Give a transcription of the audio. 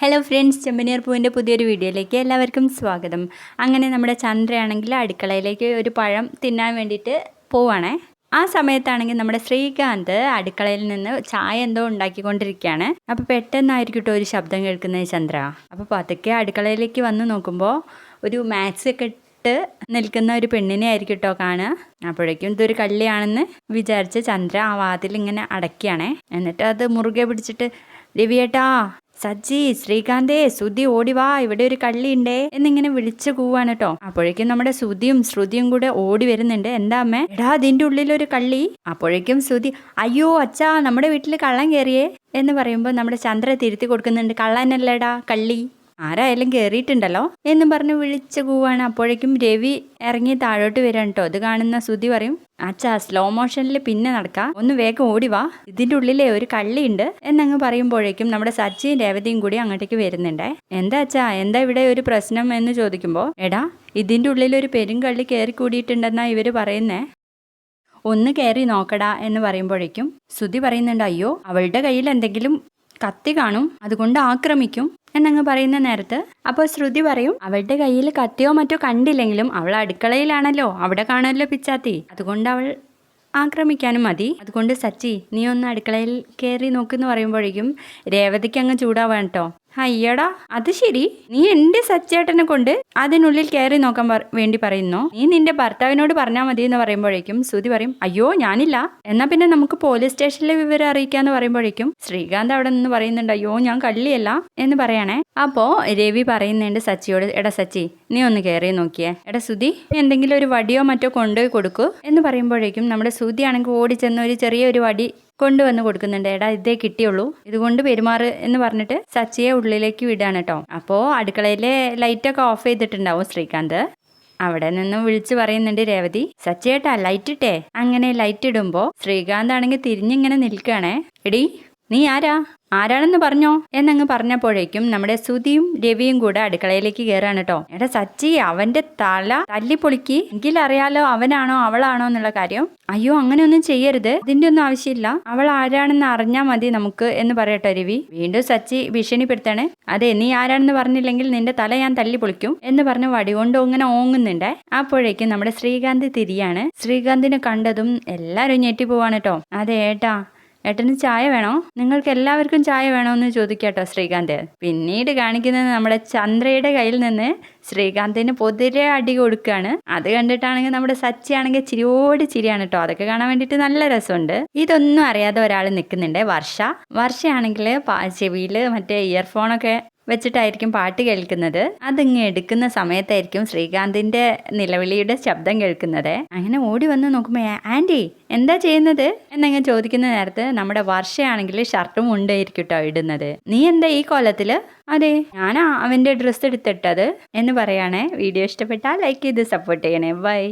Hello friends ചെമ്പനീർ പൂവിന്റെ പുതിയൊരു വീഡിയോയിലേക്ക് എല്ലാവർക്കും സ്വാഗതം. അങ്ങനെ നമ്മുടെ ചന്ദ്രയാണെങ്കിൽ അടുക്കളയിലേക്ക് ഒരു പഴം തിന്നാൻ വേണ്ടിയിട്ട് പോവാണേ. ആ സമയത്താണെങ്കിൽ നമ്മുടെ ശ്രീകാന്ത് അടുക്കളയിൽ നിന്ന് ചായ എന്തോ ഉണ്ടാക്കിക്കൊണ്ടിരിക്കുകയാണ്. അപ്പോൾ പെട്ടെന്നായിരിക്കും കേട്ടോ ഒരു ശബ്ദം കേൾക്കുന്നത് ചന്ദ്ര. അപ്പോൾ പതുക്കെ അടുക്കളയിലേക്ക് വന്ന് നോക്കുമ്പോൾ ഒരു മാത്സ് ഒക്കെ ഇട്ട് നിൽക്കുന്ന ഒരു പെണ്ണിനെ ആയിരിക്കും കേട്ടോ കാണുക. അപ്പോഴേക്കും ഇതൊരു കള്ളിയാണെന്ന് വിചാരിച്ച് ചന്ദ്ര ആ വാതിൽ ഇങ്ങനെ എന്നിട്ട് അത് മുറുകെ പിടിച്ചിട്ട് രവിയേട്ടാ സജ്ജി ശ്രീകാന്തേ സുധി ഓടിവാ ഇവിടെ ഒരു കള്ളിയുണ്ടേ എന്നിങ്ങനെ വിളിച്ചു കൂവാണ് കേട്ടോ അപ്പോഴേക്കും നമ്മുടെ സുധിയും ശ്രുതിയും കൂടെ ഓടി വരുന്നുണ്ട്. എന്താ അമ്മേ? എടാ അതിന്റെ ഉള്ളിൽ ഒരു കള്ളി. അപ്പോഴേക്കും സുധി അയ്യോ അച്ഛാ നമ്മുടെ വീട്ടിൽ കള്ളം കയറിയേ എന്ന് പറയുമ്പോൾ നമ്മുടെ ചന്ദ്ര തിരുത്തി കൊടുക്കുന്നുണ്ട്. കള്ളനല്ലേടാ കള്ളി. ആരായാലും കയറിയിട്ടുണ്ടല്ലോ എന്നും പറഞ്ഞ് വിളിച്ച കൂവാണ്. അപ്പോഴേക്കും രവി ഇറങ്ങി താഴോട്ട് വരാൻ കേട്ടോ. അത് കാണുന്ന സുതി പറയും അച്ഛാ സ്ലോ മോഷനിൽ പിന്നെ നടക്കാം. ഒന്ന് വേഗം ഓടി വാ. ഉള്ളിലെ ഒരു കള്ളിയുണ്ട്. എന്നങ്ങ് പറയുമ്പോഴേക്കും നമ്മുടെ സച്ചിയും രേവതിയും കൂടി അങ്ങോട്ടേക്ക് വരുന്നുണ്ടേ. എന്താ അച്ഛാ എന്താ ഇവിടെ ഒരു പ്രശ്നം? എന്ന് ചോദിക്കുമ്പോൾ എടാ ഇതിന്റെ ഉള്ളിൽ ഒരു പെരുങ്കള്ളി കയറി കൂടിയിട്ടുണ്ടെന്നാ ഇവർ പറയുന്നേ. ഒന്ന് കയറി നോക്കടാ. എന്ന് പറയുമ്പോഴേക്കും സുതി പറയുന്നുണ്ട് അയ്യോ അവളുടെ കയ്യിൽ എന്തെങ്കിലും കത്തി കാണും. അതുകൊണ്ട് ആക്രമിക്കും. എന്നങ്ങ് പറയുന്ന നേരത്ത് അപ്പോൾ ശ്രുതി പറയും അവളുടെ കയ്യിൽ കത്തിയോ മറ്റോ കണ്ടില്ലെങ്കിലും അവൾ അടുക്കളയിലാണല്ലോ അവിടെ കാണുമല്ലോ പിച്ചാത്തി. അതുകൊണ്ട് അവൾ ആക്രമിക്കാനും മതി. അതുകൊണ്ട് സച്ചി നീ ഒന്ന് അടുക്കളയിൽ കയറി നോക്കുമെന്ന് പറയുമ്പോഴേക്കും രേവതിക്ക് അങ്ങ് ചൂടാവാണ് കേട്ടോ അയ്യടാ അത് ശരി. നീ എന്റെ സച്ചേട്ടനെ കൊണ്ട് അതിനുള്ളിൽ കയറി നോക്കാൻ വേണ്ടി പറയുന്നു? നീ നിന്റെ ഭർത്താവിനോട് പറഞ്ഞാൽ മതി എന്ന് പറയുമ്പോഴേക്കും സുതി പറയും അയ്യോ ഞാനില്ല. എന്നാ പിന്നെ നമുക്ക് പോലീസ് സ്റ്റേഷനിലെ വിവരം അറിയിക്കാന്ന് പറയുമ്പോഴേക്കും ശ്രീകാന്ത് അവിടെ നിന്ന് പറയുന്നുണ്ട് അയ്യോ ഞാൻ കള്ളിയല്ല എന്ന് പറയണേ. അപ്പോ രവി പറയുന്നുണ്ട് സച്ചിയോട് എടാ സച്ചി നീ ഒന്ന് കയറി നോക്കിയേ. എടാ സുതി എന്തെങ്കിലും ഒരു വടിയോ മറ്റോ കൊണ്ടുപോയി കൊടുക്കൂ എന്ന് പറയുമ്പോഴേക്കും നമ്മുടെ സുതി ആണെങ്കിൽ ഓടിച്ചെന്ന് ഒരു ചെറിയൊരു വടി കൊണ്ടുവന്ന് കൊടുക്കുന്നുണ്ട്. എടാ ഇതേ കിട്ടിയുള്ളൂ. ഇതുകൊണ്ട് പെരുമാറ് എന്ന് പറഞ്ഞിട്ട് സച്ചിയെ ഉള്ളിലേക്ക് വിടാണ് കേട്ടോ. അപ്പോൾ അടുക്കളയിലെ ലൈറ്റൊക്കെ ഓഫ് ചെയ്തിട്ടുണ്ടാവും ശ്രീകാന്ത്. അവിടെ നിന്ന് വിളിച്ചു പറയുന്നുണ്ട് രേവതി സച്ചേട്ടാ ലൈറ്റ് ഇട്ടേ. അങ്ങനെ ലൈറ്റ് ഇടുമ്പോൾ ശ്രീകാന്ത് ആണെങ്കിൽ തിരിഞ്ഞിങ്ങനെ നിൽക്കുകയാണേ. എടി നീ ആരാ? ആരാണെന്ന് പറഞ്ഞോ? എന്നങ്ങ് പറഞ്ഞപ്പോഴേക്കും നമ്മുടെ സുധിയും രവിയും കൂടെ അടുക്കളയിലേക്ക് കയറാണ് കേട്ടോ എടാ സച്ചി അവന്റെ തല തല്ലിപ്പൊളിക്ക്. എങ്കിലറിയാലോ അവനാണോ അവളാണോ എന്നുള്ള കാര്യം. അയ്യോ അങ്ങനെയൊന്നും ചെയ്യരുത്. ഇതിന്റെ ഒന്നും ആവശ്യമില്ല. അവൾ ആരാണെന്ന് അറിഞ്ഞാൽ മതി നമുക്ക് എന്ന് പറയട്ടോ രവി. വീണ്ടും സച്ചി ഭീഷണിപ്പെടുത്താണ്. അതെ നീ ആരാണെന്ന് പറഞ്ഞില്ലെങ്കിൽ നിന്റെ തല ഞാൻ തല്ലി പൊളിക്കും എന്ന് പറഞ്ഞ് വടി കൊണ്ട് ഇങ്ങനെ ഓങ്ങുന്നുണ്ട്. അപ്പോഴേക്കും നമ്മുടെ ശ്രീകാന്ത് തിരിയാണ്. ശ്രീകാന്തിനെ കണ്ടതും എല്ലാവരും ഞെട്ടിപ്പോവാണ് കേട്ടോ അതെ ഏട്ടാ ഏട്ടന് ചായ വേണോ? നിങ്ങൾക്ക് എല്ലാവർക്കും ചായ വേണോ എന്ന് ചോദിക്കാട്ടോ ശ്രീകാന്ത്. പിന്നീട് കാണിക്കുന്നത് നമ്മുടെ ചന്ദ്രയുടെ കയ്യിൽ നിന്ന് ശ്രീകാന്തിന് പൊതിരെ അടി കൊടുക്കുകയാണ്. അത് കണ്ടിട്ടാണെങ്കിൽ നമ്മുടെ സച്ചി ആണെങ്കിൽ ചിരിയോട് ചിരിയാണ് കേട്ടോ അതൊക്കെ കാണാൻ വേണ്ടിയിട്ട് നല്ല രസമുണ്ട്. ഇതൊന്നും അറിയാതെ ഒരാൾ നിൽക്കുന്നുണ്ട് വർഷ. വർഷയാണെങ്കിൽ ചെവിയിൽ മറ്റേ ഇയർഫോണൊക്കെ വെച്ചിട്ടായിരിക്കും പാട്ട് കേൾക്കുന്നത്. അതിങ്ങ് എടുക്കുന്ന സമയത്തായിരിക്കും ശ്രീകാന്തിന്റെ നിലവിളിയുടെ ശബ്ദം കേൾക്കുന്നത്. അങ്ങനെ ഓടി വന്ന് നോക്കുമ്പോൾ ആന്റി എന്താ ചെയ്യുന്നത്? എന്നങ്ങ് ചോദിക്കുന്ന നേരത്ത് നമ്മുടെ വർഷയാണെങ്കിൽ ഷർട്ടും ഉണ്ടായിരിക്കും കേട്ടോ ഇടുന്നത്. നീ എന്താ ഈ കൊലത്തിൽ? അതെ ഞാനാ അവന്റെ ഡ്രസ്സ് എടുത്തിട്ടത്. എന്ന് പറയാണേ. വീഡിയോ ഇഷ്ടപ്പെട്ടാൽ ലൈക്ക് ചെയ്ത് സപ്പോർട്ട് ചെയ്യണേ. ബൈ.